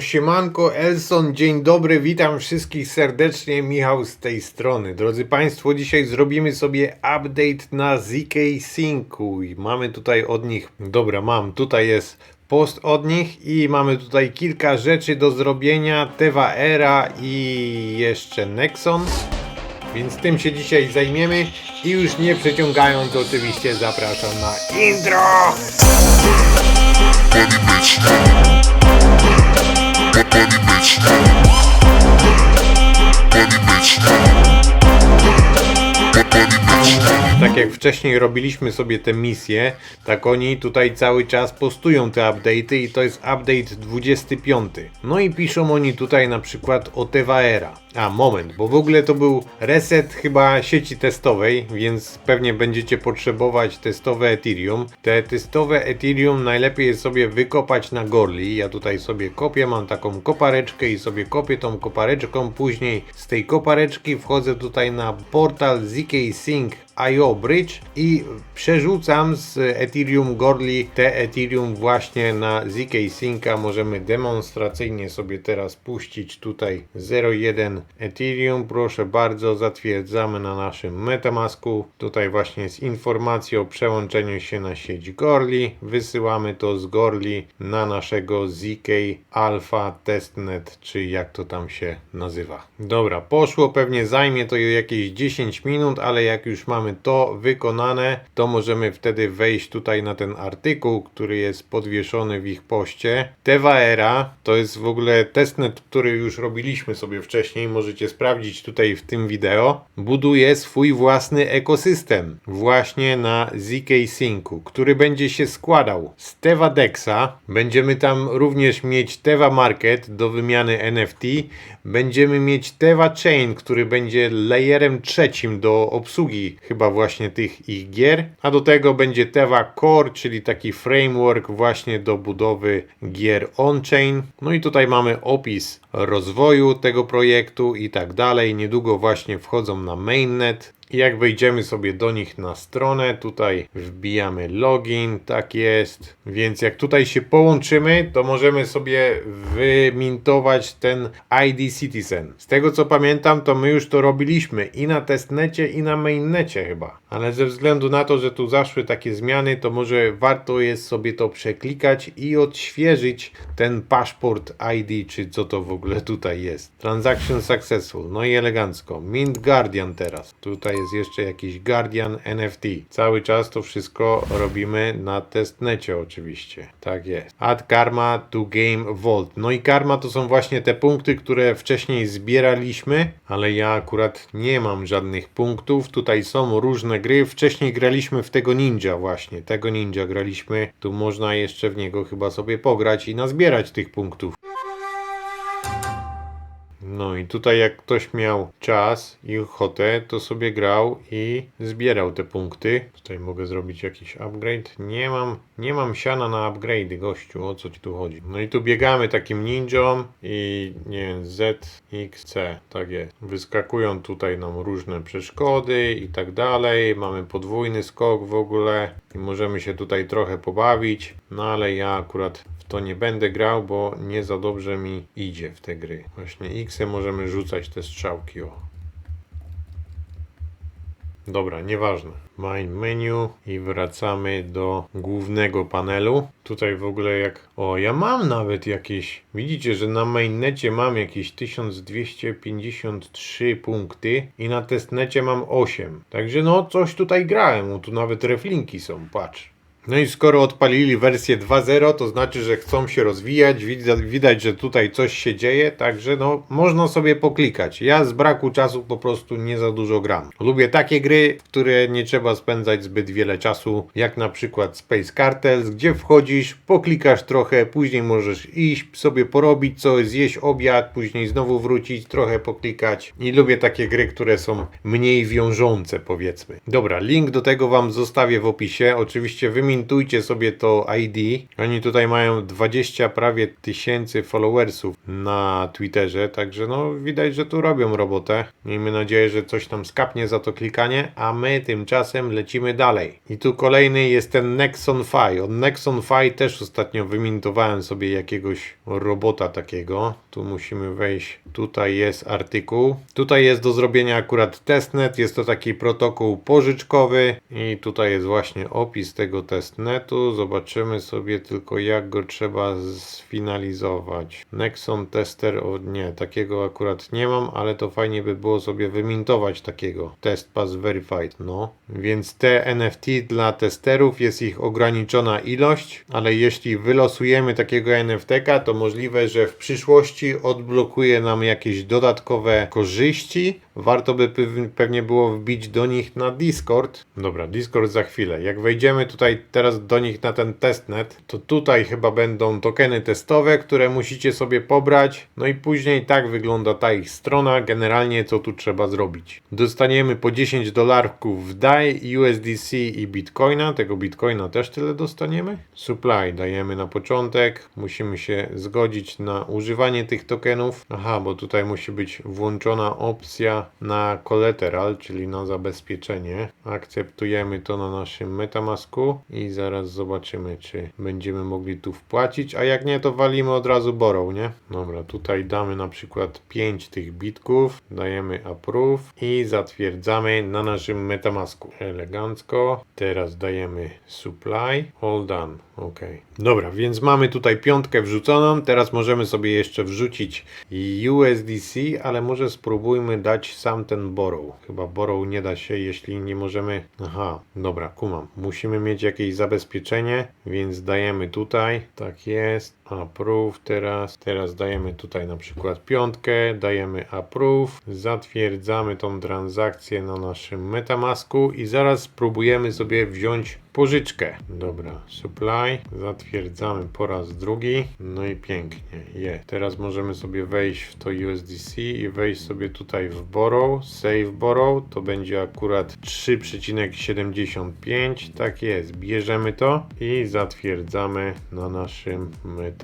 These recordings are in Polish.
Siemanko Elson, dzień dobry, witam wszystkich serdecznie, Michał z tej strony. Drodzy Państwo, dzisiaj zrobimy sobie update na ZK Syncu i mamy tutaj od nich, dobra mam, tutaj jest post od nich i mamy tutaj kilka rzeczy do zrobienia, Teva Era i jeszcze Nexon. Więc tym się dzisiaj zajmiemy i już nie przeciągając oczywiście zapraszam na intro! Body bitch. Body bitch. Body bitch. Tak jak wcześniej robiliśmy sobie te misje, tak oni tutaj cały czas postują te update'y i to jest update 25. No i piszą oni tutaj na przykład o Tevaera. A moment, bo w ogóle to był reset chyba sieci testowej, więc pewnie będziecie potrzebować testowe Ethereum. Te testowe Ethereum najlepiej jest sobie wykopać na Gorli. Ja tutaj sobie kopię, mam taką kopareczkę i sobie kopię tą kopareczką. Później z tej kopareczki wchodzę tutaj na portal ZK Sync IO Bridge i przerzucam z Ethereum Gorli te Ethereum właśnie na ZK Synca. Możemy demonstracyjnie sobie teraz puścić tutaj 0.1 Ethereum. Proszę bardzo, zatwierdzamy na naszym Metamasku. Tutaj właśnie jest informacja o przełączeniu się na sieć Gorli. Wysyłamy to z Gorli na naszego ZK Alpha Testnet, czy jak to tam się nazywa. Dobra, poszło, pewnie zajmie to jakieś 10 minut, ale jak już mamy to wykonane, to możemy wtedy wejść tutaj na ten artykuł, który jest podwieszony w ich poście. Tevaera to jest w ogóle testnet, który już robiliśmy sobie wcześniej, możecie sprawdzić tutaj w tym wideo. Buduje swój własny ekosystem właśnie na ZK Syncu, który będzie się składał z Teva Dexa. Będziemy tam również mieć Teva Market do wymiany NFT. Będziemy mieć Teva Chain, który będzie layerem trzecim do obsługi chyba właśnie tych ich gier. A do tego będzie Teva Core, czyli taki framework właśnie do budowy gier on-chain. No i tutaj mamy opis rozwoju tego projektu i tak dalej. Niedługo właśnie wchodzą na mainnet. Jak wejdziemy sobie do nich na stronę, tutaj wbijamy login, tak jest. Więc jak tutaj się połączymy, to możemy sobie wymintować ten ID Citizen. Z tego co pamiętam, to my już to robiliśmy i na testnecie, i na mainnecie chyba. Ale ze względu na to, że tu zaszły takie zmiany, to może warto jest sobie to przeklikać i odświeżyć ten paszport ID, czy co to w ogóle tutaj jest. Transaction successful, no i elegancko. Mint Guardian teraz. Tutaj jest jeszcze jakiś Guardian NFT. Cały czas to wszystko robimy na testnecie oczywiście. Tak jest. Add karma to game vault. No i karma to są właśnie te punkty, które wcześniej zbieraliśmy, ale ja akurat nie mam żadnych punktów. Tutaj są różne gry. Wcześniej graliśmy w tego ninja właśnie. Tego ninja graliśmy. Tu można jeszcze w niego chyba sobie pograć i nazbierać tych punktów. No i tutaj jak ktoś miał czas i ochotę, to sobie grał i zbierał te punkty. Tutaj mogę zrobić jakiś upgrade. Nie mam, nie mam siana na upgrade, gościu, o co ci tu chodzi? No i tu biegamy takim ninją i nie wiem, Z, X, C, tak jest. Wyskakują tutaj nam różne przeszkody i tak dalej. Mamy podwójny skok w ogóle i możemy się tutaj trochę pobawić. No ale ja akurat w to nie będę grał, bo nie za dobrze mi idzie w te gry. Właśnie X możemy rzucać te strzałki, o. Dobra, nieważne. Main menu i wracamy do głównego panelu. Tutaj w ogóle jak... O, ja mam nawet jakieś... Widzicie, że na mainnecie mam jakieś 1253 punkty i na testnecie mam 8. Także no, coś tutaj grałem. Tu nawet reflinki są, patrz. No i skoro odpalili wersję 2.0, to znaczy, że chcą się rozwijać, widać, że tutaj coś się dzieje, także no można sobie poklikać. Ja z braku czasu po prostu nie za dużo gram. Lubię takie gry, w które nie trzeba spędzać zbyt wiele czasu, jak na przykład Space Cartels, gdzie wchodzisz, poklikasz trochę, później możesz iść sobie porobić coś, zjeść obiad, później znowu wrócić, trochę poklikać. I lubię takie gry, które są mniej wiążące powiedzmy. Dobra, link do tego Wam zostawię w opisie. Oczywiście wymin wymintujcie sobie to ID. Oni tutaj mają 20 prawie tysięcy followersów na Twitterze, także no widać, że tu robią robotę. Miejmy nadzieję, że coś tam skapnie za to klikanie, a my tymczasem lecimy dalej. I tu kolejny jest ten Nexon Fi. Od Nexon Fi też ostatnio wymintowałem sobie jakiegoś robota takiego. Tu musimy wejść. Tutaj jest artykuł. Tutaj jest do zrobienia akurat testnet. Jest to taki protokół pożyczkowy i tutaj jest właśnie opis tego testnetu. Zobaczymy sobie tylko jak go trzeba sfinalizować. Nexon tester, o nie, takiego akurat nie mam, ale to fajnie by było sobie wymintować takiego. Test pass verified, no. Więc te NFT dla testerów jest ich ograniczona ilość, ale jeśli wylosujemy takiego NFT-ka, to możliwe, że w przyszłości odblokuje nam jakieś dodatkowe korzyści. Warto by pew- pewnie było wbić do nich na Discord. Dobra, Discord za chwilę. Jak wejdziemy tutaj teraz do nich na ten testnet, to tutaj chyba będą tokeny testowe, które musicie sobie pobrać. No i później tak wygląda ta ich strona. Generalnie co tu trzeba zrobić. Dostaniemy po 10 dolarków w DAI, USDC i Bitcoina. Tego Bitcoina też tyle dostaniemy. Supply dajemy na początek. Musimy się zgodzić na używanie tych tokenów. Aha, bo tutaj musi być włączona opcja na collateral, czyli na zabezpieczenie. Akceptujemy to na naszym Metamasku i zaraz zobaczymy, czy będziemy mogli tu wpłacić, a jak nie, to walimy od razu borrow, nie? Dobra, tutaj damy na przykład 5 tych bitków, dajemy approve i zatwierdzamy na naszym Metamasku. Elegancko. Teraz dajemy supply. All done. Ok. Dobra, więc mamy tutaj piątkę wrzuconą. Teraz możemy sobie jeszcze wrzucić USDC, ale może spróbujmy dać sam ten borrow. Chyba borrow nie da się, jeśli nie możemy. Aha, dobra, kumam. Musimy mieć jakieś zabezpieczenie, więc dajemy tutaj. Tak jest. Approve teraz. Teraz dajemy tutaj na przykład piątkę, dajemy approve, zatwierdzamy tą transakcję na naszym Metamasku i zaraz spróbujemy sobie wziąć pożyczkę. Dobra, supply, zatwierdzamy po raz drugi, no i pięknie, je. Teraz możemy sobie wejść w to USDC i wejść sobie tutaj w borrow, save borrow, to będzie akurat 3,75, tak jest, bierzemy to i zatwierdzamy na naszym Metamasku.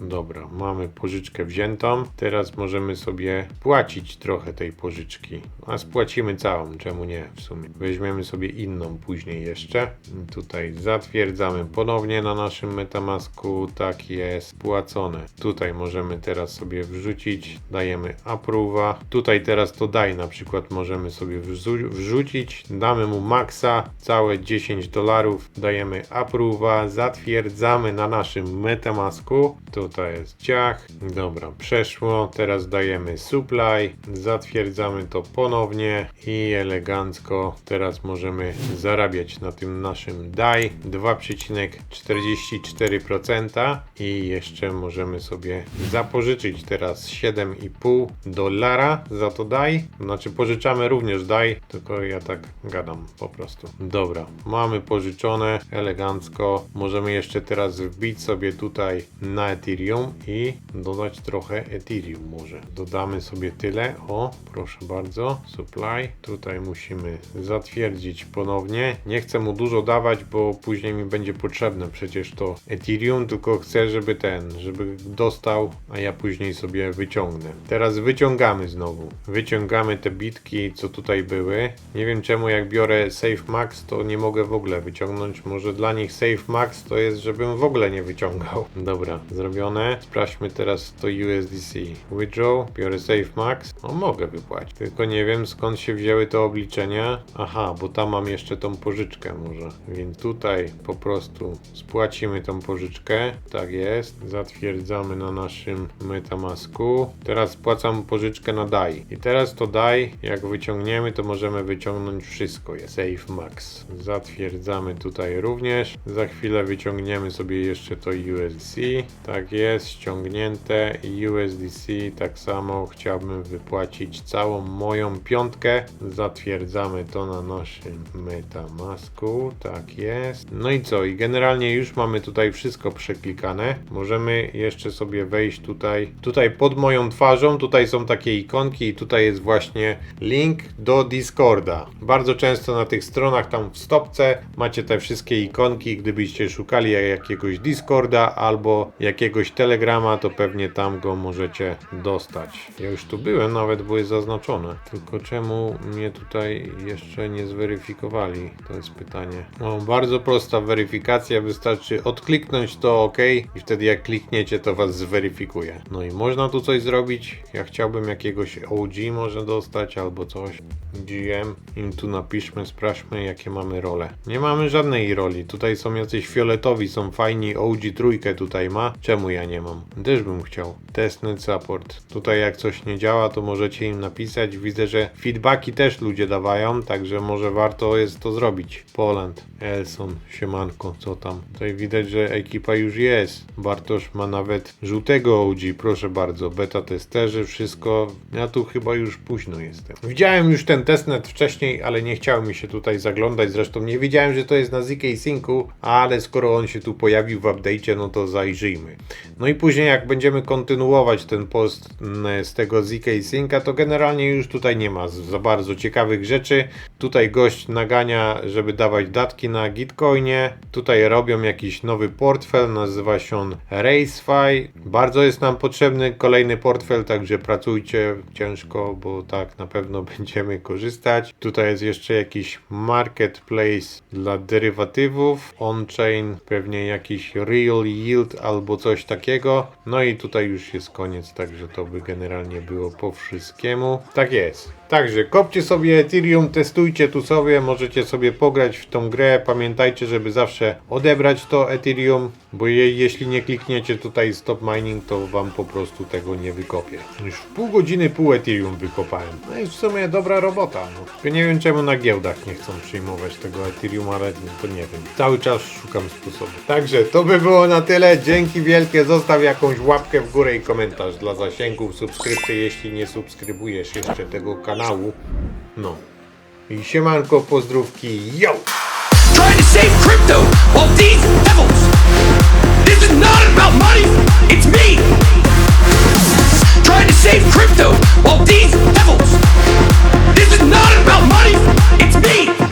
Dobra, mamy pożyczkę wziętą, teraz możemy sobie płacić trochę tej pożyczki, a spłacimy całą, czemu nie w sumie. Weźmiemy sobie inną później jeszcze. Tutaj zatwierdzamy ponownie na naszym Metamasku. Tak jest, płacone. Tutaj możemy teraz sobie wrzucić, dajemy approve'a. Tutaj teraz to daj na przykład możemy sobie wrzu- wrzucić. Damy mu maksa, całe 10 dolarów. Dajemy approve'a, zatwierdzamy na naszym Metamasku. Tutaj jest ciach. Dobra, przeszło. Teraz dajemy supply, zatwierdzamy to ponownie i elegancko teraz możemy zarabiać na tym naszym DAI 2,44% i jeszcze możemy sobie zapożyczyć teraz 7,5 dolara za to DAI. Znaczy pożyczamy również DAI, tylko ja tak gadam po prostu. Dobra, mamy pożyczone elegancko. Możemy jeszcze teraz wbić sobie tutaj na Ethereum i dodać trochę Ethereum może. Dodamy sobie tyle. O, proszę bardzo. Supply. Tutaj musimy zatwierdzić ponownie. Nie chcę mu dużo dawać, bo później mi będzie potrzebne przecież to Ethereum, tylko chcę, żeby ten, żeby dostał, a ja później sobie wyciągnę. Teraz wyciągamy znowu. Wyciągamy te bitki, co tutaj były. Nie wiem czemu jak biorę Safe Max, to nie mogę w ogóle wyciągnąć. Może dla nich Safe Max to jest, żebym w ogóle nie wyciągał. Dobra, zrobione. Sprawdźmy teraz to USDC. Withdraw, biorę Safe Max. O, mogę wypłacić. Tylko nie wiem skąd się wzięły te obliczenia. Aha, bo tam mam jeszcze tą pożyczkę może. Więc tutaj po prostu spłacimy tą pożyczkę. Tak jest. Zatwierdzamy na naszym Metamasku. Teraz spłacam pożyczkę na DAI. I teraz to DAI, jak wyciągniemy, to możemy wyciągnąć wszystko. Jest Safe Max. Zatwierdzamy tutaj również. Za chwilę wyciągniemy sobie jeszcze to USDC. Tak jest, ściągnięte. USDC tak samo chciałbym wypłacić całą moją piątkę. Zatwierdzamy to na naszym Metamasku. Tak jest. No i co? I generalnie już mamy tutaj wszystko przeklikane. Możemy jeszcze sobie wejść tutaj. Tutaj pod moją twarzą, tutaj są takie ikonki i tutaj jest właśnie link do Discorda. Bardzo często na tych stronach tam w stopce macie te wszystkie ikonki. Gdybyście szukali jakiegoś Discorda albo jakiegoś Telegrama, to pewnie tam go możecie dostać. Ja już tu byłem, nawet były zaznaczone. Tylko czemu mnie tutaj jeszcze nie zweryfikowali? To jest pytanie. No, bardzo prosta weryfikacja. Wystarczy odkliknąć to OK i wtedy jak klikniecie, to was zweryfikuje. No i można tu coś zrobić. Ja chciałbym jakiegoś OG może dostać albo coś. GM. Im tu napiszmy, sprawdźmy jakie mamy role. Nie mamy żadnej roli. Tutaj są jacyś fioletowi, są fajni. OG trójkę tutaj ma. Czemu ja nie mam? Też bym chciał. Testnet support. Tutaj jak coś nie działa, to możecie im napisać. Widzę, że feedbacki też ludzie dawają, także może warto jest to zrobić. Poland, Elson, siemanko, co tam? Tutaj widać, że ekipa już jest. Bartosz ma nawet żółtego OG, proszę bardzo. Beta testerzy, wszystko. Ja tu chyba już późno jestem. Widziałem już ten testnet wcześniej, ale nie chciało mi się tutaj zaglądać. Zresztą nie wiedziałem, że to jest na ZK Syncu, ale skoro on się tu pojawił w no to zajrzyjmy. No i później jak będziemy kontynuować ten post mm, z tego ZK Synca, to generalnie już tutaj nie ma za bardzo ciekawych rzeczy. Tutaj gość nagania, żeby dawać datki na Gitcoinie. Tutaj robią jakiś nowy portfel, nazywa się on RaceFi. Bardzo jest nam potrzebny kolejny portfel, także pracujcie ciężko, bo tak na pewno będziemy korzystać. Tutaj jest jeszcze jakiś marketplace dla derywatywów, on-chain, pewnie jakiś yield albo coś takiego. No i tutaj już jest koniec, także to by generalnie było po wszystkiemu. Tak jest. Także kopcie sobie Ethereum, testujcie tu sobie, możecie sobie pograć w tą grę. Pamiętajcie, żeby zawsze odebrać to Ethereum, bo je, jeśli nie klikniecie tutaj stop mining, to wam po prostu tego nie wykopie. Już w pół godziny pół Ethereum wykopałem. No i w sumie dobra robota. No. Nie wiem czemu na giełdach nie chcą przyjmować tego Ethereum, ale to nie wiem. Cały czas szukam sposobu. Także to by było na tyle. Dzięki wielkie. Zostaw jakąś łapkę w górę i komentarz dla zasięgów, subskrypcję, jeśli nie subskrybujesz jeszcze tego kanału. No. I siemanko, pozdrówki, yo! trying to save crypto while these devil about money, it's me. Trying to save crypto while these devils. This is not about money, it's me.